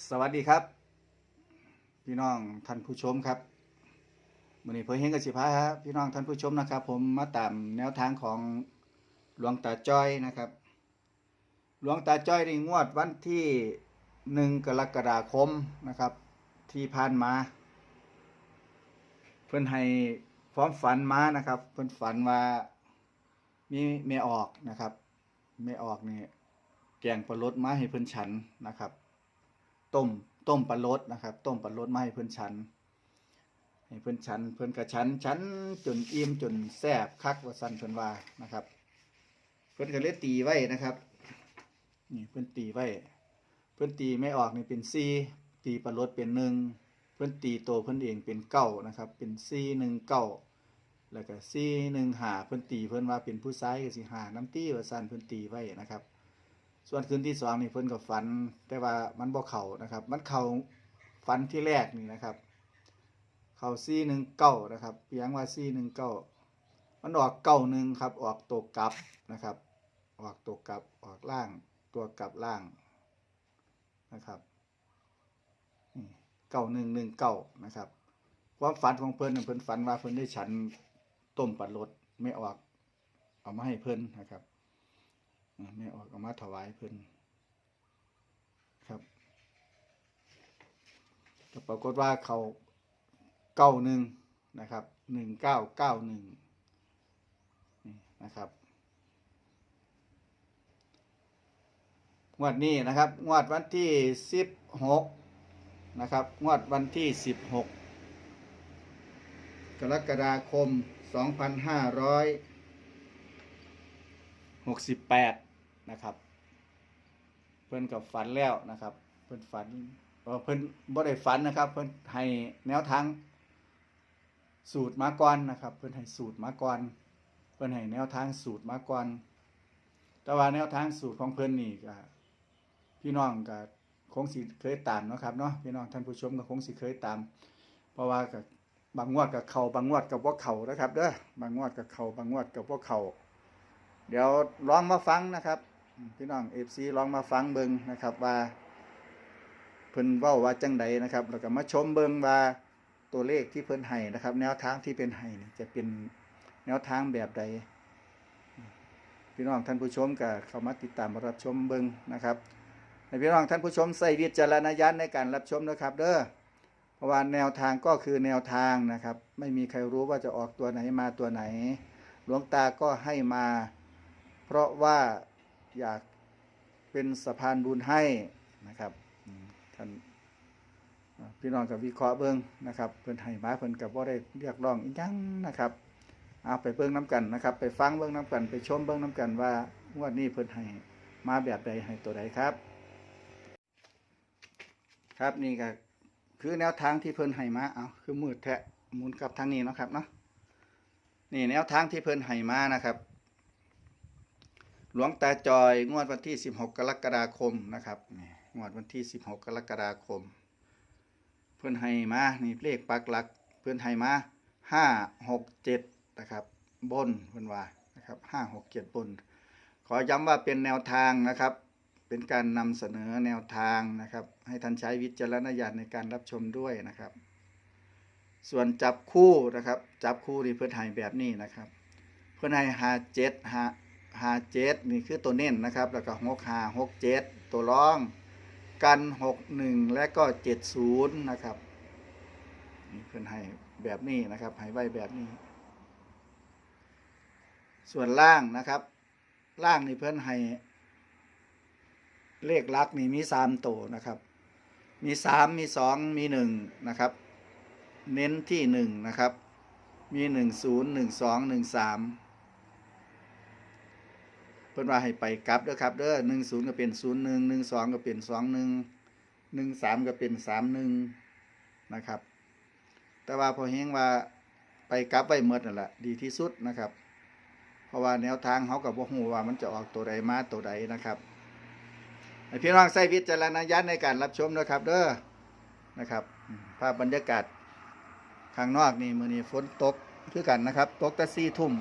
สวัสดีครับ พี่น้องท่านผู้ชมครับวันนี้เพื่อเฮงกับสิพาครับพี่น้องท่านผู้ชมนะครับ ผมมาตามแนวทางของหลวงตาจ้อยนะครับ หลวงตาจ้อยในงวดวันที่หนึ่งกรกฎาคมนะครับ ที่ผ่านมา เพื่อนให้พร้อมฝันมานะครับ เพื่อนฝันว่ามีเมออกนะครับเมออกนี่แกงปลาลดมาให้เพื่อนฉันนะครับ ต้มต้มปลาลดนะครับ ต้มปลาลดมาให้เพื่อนฉันให้เพื่อนฉันเพื่อนกระฉันฉันจนอิ่มจนแซ่บคักว่าสันเพื่อนว่านะครับ เพื่อนก็เลยตีไว้นะครับนี่เพื่อนตีไว้ เพื่อนตีไม่ออกนี่เป็นซีตีปลาลดเป็นหนึ่งเพื่อนตีโตเพื่อนเองเป็นเก้านะครับ เป็นซีหนึ่งเก้าแล้วก็ซีหนึ่งหาเพื่อนตีเพื่อนว่าเป็นผู้ซ้ายก็สิหาน้ำตีว่าสันเพื่อนตีไว้นะครับ ส่วนคืนที่สองนี่เพิ่นก็ฝัน แต่ว่ามันบ่เข่านะครับ มันเข่าฝันที่แรกนี่นะครับ เข่าซี่หนึ่งเก้านะครับเพียงว่าซี่หนึ่งเก้ามันออกเก้าหนึ่งครับ ออกตัวกลับนะครับ ออกตัวกลับออกล่าง ตัวกลับล่างนะครับเก้าหนึ่งหนึ่งเก้านะครับ ความฝันของเพิ่นน่เพิ่นฝันว่าเพิ่นได้ฉันต้มปัดรถไม่ออก เอามาให้เพิ่นนะครับ แม่ออกเอามาถวายเพิ่นครับก็ปรากฏว่าเขาเก้าหนึ่งนะครับหนึ่งเก้าเก้าหนึ่งนี่นะครับงวดนี้นะครับ งวดวันที่สิบหกนะครับงวดวันที่สิบหกกรกฎาคมสองพันห้าร้อย หกสิบแปดนะครับ เพิ่นกับฝันแล้วนะครับ เพิ่นฝันเอ่อเพิ่นบ่ได้ฝันนะครับ เพิ่นให้แนวทางสูตรมาก่อนนะครับ เพิ่นให้สูตรมาก่อน เพิ่นให้แนวทางสูตรมาก่อน แต่ว่าแนวทางสูตรของเพิ่นนี่ก็พี่น้องก็คงสิเคยตามนะครับเนาะพี่น้องท่านผู้ชมก็คงสิเคยตาม เพราะว่าก็บางงวดกับเขาบางงวดกับบ่เขานะครับเด้อบางงวดกับเขาบางงวดกับบ่เขา เดี๋ยวลองมาฟังนะครับ พี่น้องเอฟซีลองมาฟังเบิงนะครับว่าเพิ่นว้าว่าจังใดนะครับ แล้วก็มาชมเบิงว่าตัวเลขที่เพิ่นให้นะครับ แนวทางที่เป็นให้จะเป็นแนวทางแบบใด พี่น้องท่านผู้ชมก็เข้ามาติดตามรับชมเบิงนะครับให้พี่น้องท่านผู้ชมใส่วิจารณญาณในการรับชมนะครับ เด้อเพราะว่าแนวทางก็คือแนวทางนะครับ ไม่มีใครรู้ว่าจะออกตัวไหนมาตัวไหน หลวงตาก็ให้มา เพราะว่าอยากเป็นสะพานบุญให้นะครับท่านพี่น้องกับวิเคราะห์เบิ้งนะครับเพิ่นให้มาเพิ่นกับว่าได้เรียกร้องอีกยังนะครับเอาไปเบิ้งน้ำกันนะครับ ไปฟังเบิ้งน้ำกัน ไปชมเบิ้งน้ำกันว่างวดนี้เพิ่นให้มาแบบใดให้ตัวใดครับ ครับนี่ก็คือแนวทางที่เพิ่นให้มาเอาคือมืดแทะหมุนกลับทางนี้นะครับเนาะนี่แนวทางที่เพิ่นให้มานะครับ หลวงตาจอย งวดวันที่ 16 กรกฎาคมนะครับงวดวันที่ 16 กรกฎาคม เพื่อนให้มานี่เลขปักหลัก เพื่อนให้มา5 6 7นะครับบนเพื่อนว่านะครับ5 6 7บน ขอย้ำว่าเป็นแนวทางนะครับ เป็นการนำเสนอแนวทางนะครับ ให้ท่านใช้วิจารณญาณในการรับชมด้วยนะครับ ส่วนจับคู่นะครับ จับคู่ที่เพื่อนให้แบบนี้นะครับ เพื่อนให้หาเจ็ดหา หาเจ็ดนี่คือตัวเน้นนะครับ แล้วก็หกหาหกเจ็ดตัวรอง กันหกหนึ่งและก็เจ็ดศูนย์นะครับนี่เพื่อนให้แบบนี้นะครับให้ไว้แบบนี้ ส่วนล่างนะครับ ล่างนี่เพื่อนให้ เลขลักนี่มีสามตัวนะครับ มีสามมีสองมีหนึ่งนะครับ เน้นที่หนึ่งนะครับ มีหนึ่งศูนย์หนึ่งสองหนึ่งสาม เพิ่นว่าให้ไปกลับเด้อครับเด้อหนึ่งศูนย์ก็เป็นศูนย์หนึ่งหนึ่งสองก็เป็นสองหนึ่งหนึ่งสามก็เป็นสามหนึ่งนะครับ แต่ว่าพอเฮงว่าไปกลับไว้เมดนั่นแหละดีที่สุดนะครับ เพราะว่าแนวทางเขากับว่าหูว่ามันจะออกตัวใดมาตัวใดนะครับให้พี่น้องใช้วิจารณญาณในการรับชมนะครับ เด้อนะครับภาพบรรยากาศข้างนอกนี่มือนี้ฝนตกคือกันนะครับ ตกแต่สี่ทุ่ม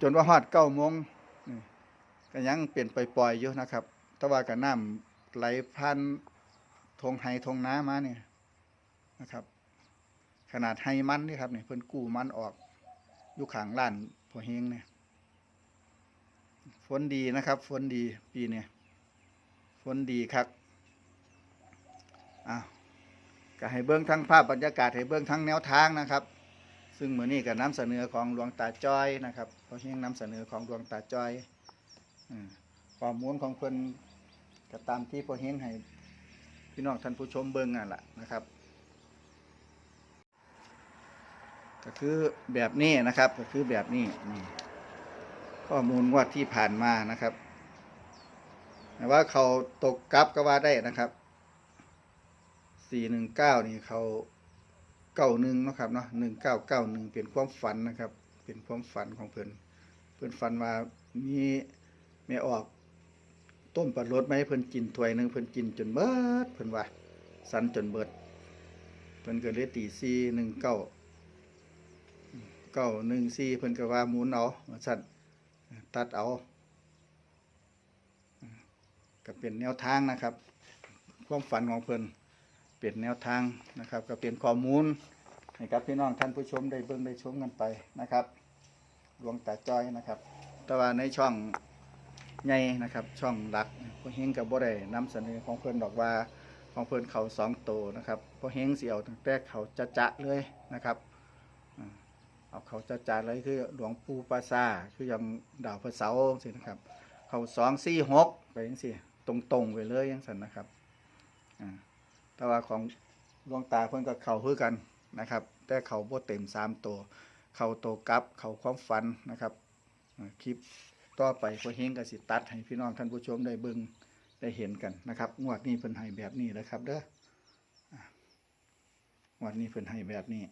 จนว่าฮอดเก้าโมง ก็ยังเปลี่ยนไปปล่อยๆอยู่นะครับแต่ว่ากับน้ำไหลพันทงไฮทงน้ามาเนี่ยนะครับ ขนาดไฮมันนี่ครับเนี่ยเพิ่นกู้มันออกอยู่ขางล้านพอเฮงเนี่ยฝนดีนะครับฝนดีปีเนี่ยฝนดีครับอ้าวก็ให้เบิ้องทั้งภาพบรรยากาศให้เบิ้องทั้งแนวทางนะครับ ซึ่งเหมือนี้ก็นำเสนอของหลวงตาจ้อยนะครับพอเฮงน้ำเสนอของหลวงตาจ้อย อืมข้อมูลของเพิ่นก็ตามที่พอเฮงให้พี่น้องท่านผู้ชมเบิ่งนั่นแหละนะครับ ก็คือแบบนี้นะครับ ก็คือแบบนี้นี่ข้อมูลว่าที่ผ่านมานะครับแต่ว่าเขาตกกลับก็ว่าได้นะครับสี่หนึ่งเก้านี่เขาเก้าหนึ่งนะครับเนาะหนึ่งเก้าเก้าหนึ่งเป็นความฝันนะครับ เป็นความฝันของเพื่อนเพื่อนฝันว่ามี แม่ออกต้มปลารสมาให้เพิ่นกินถ้วยหนึ่งเพิ่นกินจนเบิดเพิ่นว่าสันจนเบิด เพิ่นก็เลยตีสี่หนึ่งเก้าเก้าหนึ่งสี่เพิ่นก็ว่าหมุนเอาสั่นตัดเอาก็เป็นแนวทางนะครับ ความฝันของเพิ่นเป็นแนวทางนะครับ ก็เป็นข้อมูลให้กับพี่น้องท่านผู้ชมได้เบิ่งได้ชมกันไปนะครับหลวงตาจ้อยนะครับ แต่ว่าในช่อง ใหญ่นะครับช่องหลักพ่อเฮงกับบ่ได้นำเสนอของเพิ่นดอกว่าของเพิ่นเขาสองโตวนะครับพ่อเฮงสิเอาตั้งแต่เขาจะจะเลยนะครับเอาเขาจะจานเลยคือหลวงปู่ปราซาคือยังดาวพระเสาสินะครับ เขาสองสี่หกไปยังสิตรงตรงๆไปเลยยังสันนะครับแต่ว่าของหลวงตาเพิ่นก็เขาคือกันนะครับ แต่เขาบ่เต็มสามตัว เขาโตกลับ เขาความฝันนะครับคลิป ต่อไปพอเฮงกับสิตัด ให้พี่น้องท่านผู้ชมได้เบิ่งได้เห็นกันนะครับงวดนี้เพิ่นให้แบบนี้นะครับ เด้องวดนี้เพิ่นให้แบบนี้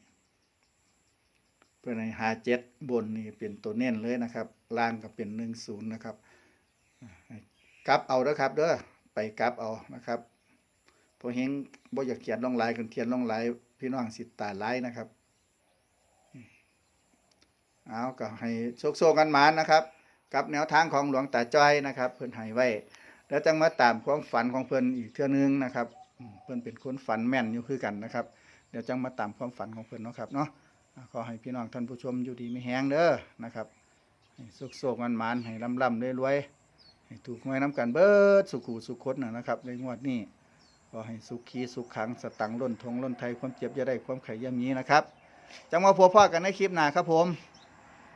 เพื่อในหาเจ็ดบนนี่เป็นตัวเน้นเลยนะครับ ล่างก็เป็นหนึ่งศูนย์นะครับกลับเอาเด้อครับ เด้อไปกลับเอานะครับพอเฮงบ่อยากเขียนลงลายกันเขียนลงลายพี่น้องสิตาลายนะครับเอาก็ให้โชคโชคกันมานนะครับ กับแนวทางของหลวงตาจ้อยนะครับ เพิ่นให้ไว้ แล้วจังมาตามความฝันของเพิ่นอีกเทื่อนึงนะครับเพิ่นเป็นคนฝันแม่นอยู่คือกันนะครับ เดี๋ยวจังมาตามความฝันของเพิ่นเนาะครับเนาะขอให้พี่น้องท่านผู้ชมอยู่ดีไม่แห้งเด้อนะครับสุขโศกมันมันๆให้ลำลำรวยๆให้ถูกหวยน้ำกันเบิดสุขุสุขคตนะครับในงวดนี้ขอให้สุขีสุขขังสตังล้นทงล้นไทยความเจ็บอย่าได้ความไข่ย่ำนี้นะครับจังมาพบพ่อกันในคลิปหน้าครับผม